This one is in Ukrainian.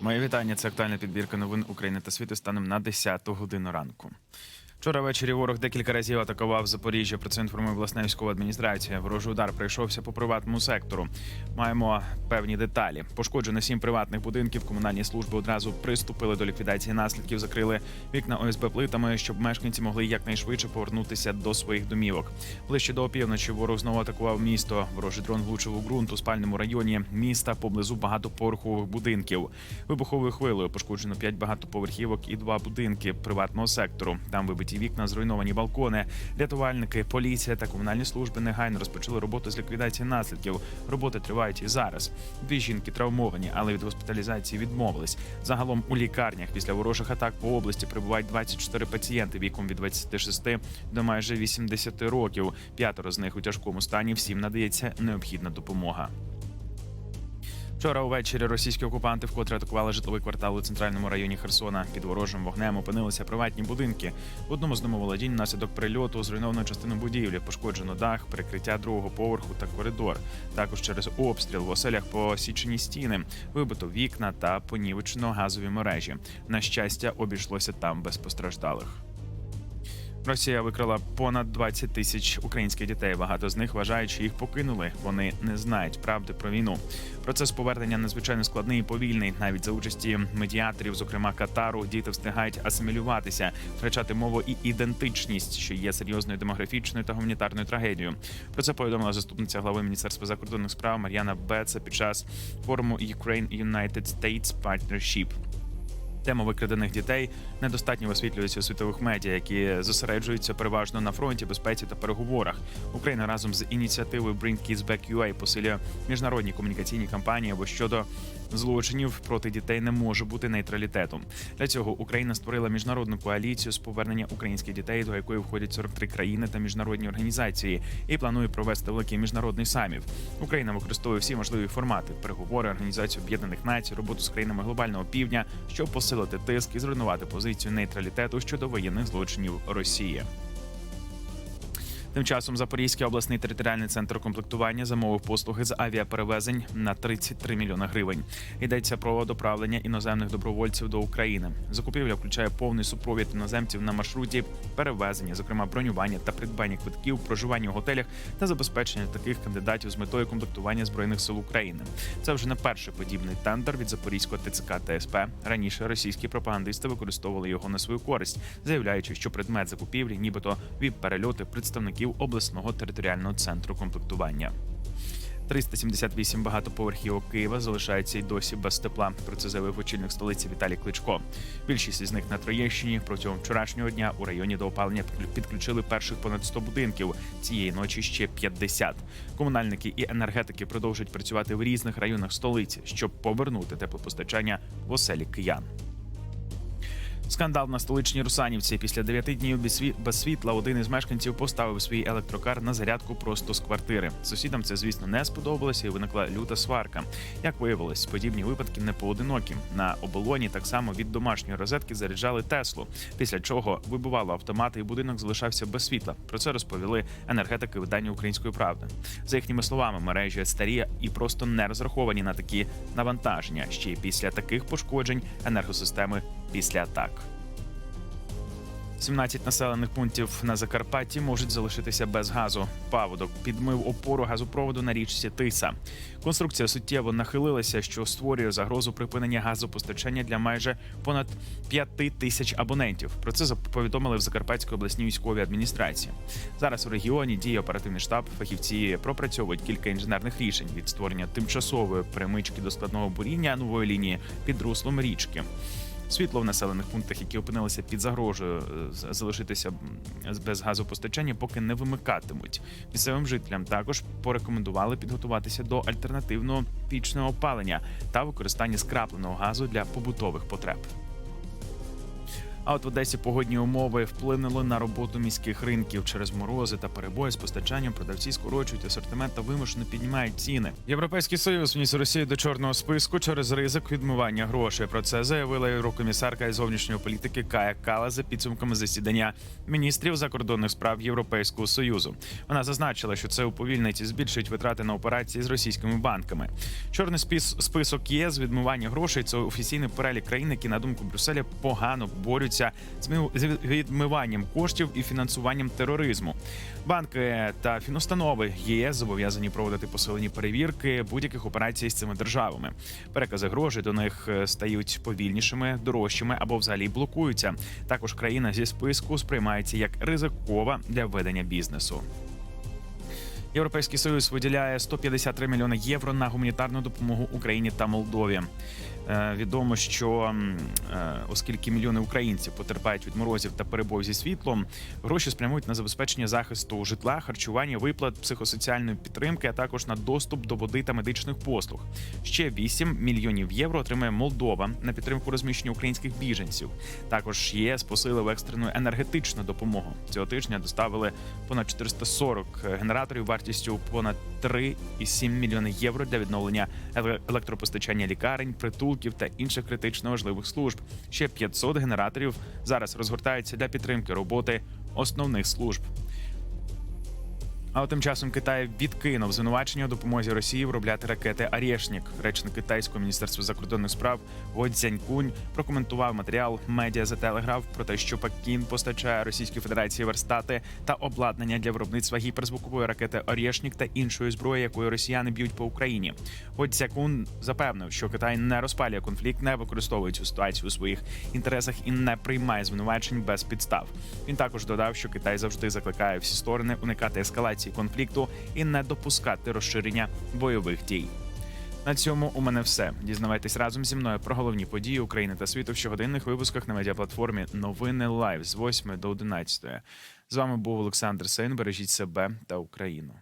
Моє вітання. Це актуальна підбірка новин України та світу станом на 10 годину ранку. Вчора ввечері ворог декілька разів атакував Запоріжжя. Про це інформує обласна військова адміністрація. Ворожий удар прийшовся по приватному сектору. Маємо певні деталі. Пошкоджено сім приватних будинків. Комунальні служби одразу приступили до ліквідації наслідків. Закрили вікна ОСБ плитами, щоб мешканці могли якнайшвидше повернутися до своїх домівок. Ближче до опівночі ворог знову атакував місто. Ворожий дрон влучив у ґрунт у спальному районі міста поблизу багатоповерхових будинків. Вибуховою хвилею пошкоджено п'ять багатоповерхівок і два будинки приватного сектору. Там вибиті вікна, зруйновані балкони. Рятувальники, поліція та комунальні служби негайно розпочали роботу з ліквідації наслідків. Роботи тривають і зараз. Дві жінки травмовані, але від госпіталізації відмовились. Загалом у лікарнях після ворожих атак по області прибувають 24 пацієнти віком від 26 до майже 80 років. П'ятеро з них у тяжкому стані. Всім надається необхідна допомога. Вчора увечері російські окупанти вкотре атакували житловий квартал у центральному районі Херсона. Під ворожим вогнем опинилися приватні будинки. В одному з домоволодінь внаслідок прильоту зруйновано частину будівлі, пошкоджено дах, перекриття другого поверху та коридор. Також через обстріл в оселях посічені стіни, вибито вікна та понівечено газові мережі. На щастя, обійшлося там без постраждалих. Росія викрала понад 20 тисяч українських дітей. Багато з них вважають, що їх покинули. Вони не знають правди про війну. Процес повернення надзвичайно складний і повільний. Навіть за участі медіаторів, зокрема Катару, діти встигають асимілюватися, втрачати мову і ідентичність, що є серйозною демографічною та гуманітарною трагедією. Про це повідомила заступниця глави міністерства закордонних справ Мар'яна Беца під час форуму Ukraine United States Partnership. Тема викрадених дітей недостатньо висвітлюється у світових медіа, які зосереджуються переважно на фронті, безпеці та переговорах. Україна разом з ініціативою Bring Kids Back UA посилює міжнародні комунікаційні кампанії, бо щодо злочинів проти дітей не може бути нейтралітетом. Для цього Україна створила міжнародну коаліцію з повернення українських дітей, до якої входять 43 країни та міжнародні організації, і планує провести великий міжнародний саміт. Україна використовує всі можливі формати переговори, організацію Об'єднаних Націй, роботу з країнами глобального півдня, щоб посилити тиск і зруйнувати позицію нейтралітету щодо воєнних злочинів Росії. Тим часом Запорізький обласний територіальний центр комплектування замовив послуги з авіаперевезень на 33 мільйони гривень. Йдеться про доправлення іноземних добровольців до України. Закупівля включає повний супровід іноземців на маршруті перевезення, зокрема бронювання та придбання квитків, проживання у готелях та забезпечення таких кандидатів з метою комплектування збройних сил України. Це вже не перший подібний тендер від Запорізького ТЦК та СП. Раніше російські пропагандисти використовували його на свою користь, заявляючи, що предмет закупівлі, нібито віп перельоти представників обласного територіального центру комплектування. 378 багатоповерхівок Києва залишаються й досі без тепла. Про це заявив очільник столиці Віталій Кличко. Більшість із них на Троєщині. Протягом вчорашнього дня у районі до опалення підключили перших понад 100 будинків. Цієї ночі ще 50. Комунальники і енергетики продовжують працювати в різних районах столиці, щоб повернути теплопостачання в оселі киян. Скандал на столичній Русанівці. Після дев'яти днів без без світла один із мешканців поставив свій електрокар на зарядку просто з квартири. Сусідам це, звісно, не сподобалося і виникла люта сварка. Як виявилось, подібні випадки не поодинокі. На оболоні так само від домашньої розетки заряджали Теслу. Після чого вибивало автомати, і будинок залишався без світла. Про це розповіли енергетики видання Української правди. За їхніми словами, мережі старі і просто не розраховані на такі навантаження. Ще й після таких пошкоджень енергосистеми після атак. 17 населених пунктів на Закарпатті можуть залишитися без газу. Паводок підмив опору газопроводу на річці Тиса. Конструкція суттєво нахилилася, що створює загрозу припинення газопостачання для майже понад 5 тисяч абонентів. Про це повідомили в Закарпатській обласній військовій адміністрації. Зараз у регіоні діє оперативний штаб. Фахівці пропрацьовують кілька інженерних рішень від створення тимчасової перемички до складного буріння нової лінії під руслом річки. Світло в населених пунктах, які опинилися під загрожею е, залишитися без газопостачання, поки не вимикатимуть. Місцевим жителям також порекомендували підготуватися до альтернативного пічного опалення та використання скрапленого газу для побутових потреб. А от в Одесі погодні умови вплинули на роботу міських ринків через морози та перебої з постачанням. Продавці скорочують асортимент та вимушено піднімають ціни. Європейський союз вніс Росію до чорного списку через ризик відмивання грошей. Про це заявила єврокомісарка із зовнішньої політики Кая Кала за підсумками засідання міністрів закордонних справ Європейського союзу. Вона зазначила, що це уповільнить і збільшить витрати на операції з російськими банками. Чорний спис список ЄС відмивання грошей це офіційний перелік країн, які на думку Брюсселя погано борються мив- з відмиванням коштів і фінансуванням тероризму. Банки та фінустанови ЄС зобов'язані проводити посилені перевірки будь-яких операцій з цими державами. Перекази грошей до них е, стають повільнішими, дорожчими або взагалі блокуються. Також країна зі списку сприймається як ризикова для ведення бізнесу. Європейський союз виділяє 153 мільйони євро на гуманітарну допомогу Україні та Молдові. Е, Відомо, що е, оскільки мільйони українців потерпають від морозів та перебоїв зі світлом, гроші спрямують на забезпечення захисту житла, харчування, виплат, психосоціальної підтримки, а також на доступ до води та медичних послуг. Ще 8 мільйонів євро отримає Молдова на підтримку розміщення українських біженців. Також ЄС посилив екстрену енергетичну допомогу. Цього тижня доставили понад 440 генераторів вартістю понад 3,7 мільйони євро для відновлення еле- електропостачання лікарень, притулків та інших критично важливих служб. Ще 500 генераторів зараз розгортаються для підтримки роботи основних служб. А тим часом Китай відкинув звинувачення у допомозі Росії виробляти ракети Арєшнік. Речник китайського міністерства закордонних справ Го Цзянькунь прокоментував матеріал медіа за телеграф про те, що Пекін постачає Російській Федерації верстати та обладнання для виробництва гіперзвукової ракети Арєшнік та іншої зброї, якою росіяни б'ють по Україні. Го Цзякун запевнив, що Китай не розпалює конфлікт, не використовує цю ситуацію у своїх інтересах і не приймає звинувачень без підстав. Він також додав, що Китай завжди закликає всі сторони уникати ескалації конфлікту і не допускати розширення бойових дій. На цьому у мене все. Дізнавайтесь разом зі мною про головні події України та світу в щогодинних випусках на медіаплатформі Новини Лайв з 8 до 11. З вами був Олександр Сейн. Бережіть себе та Україну.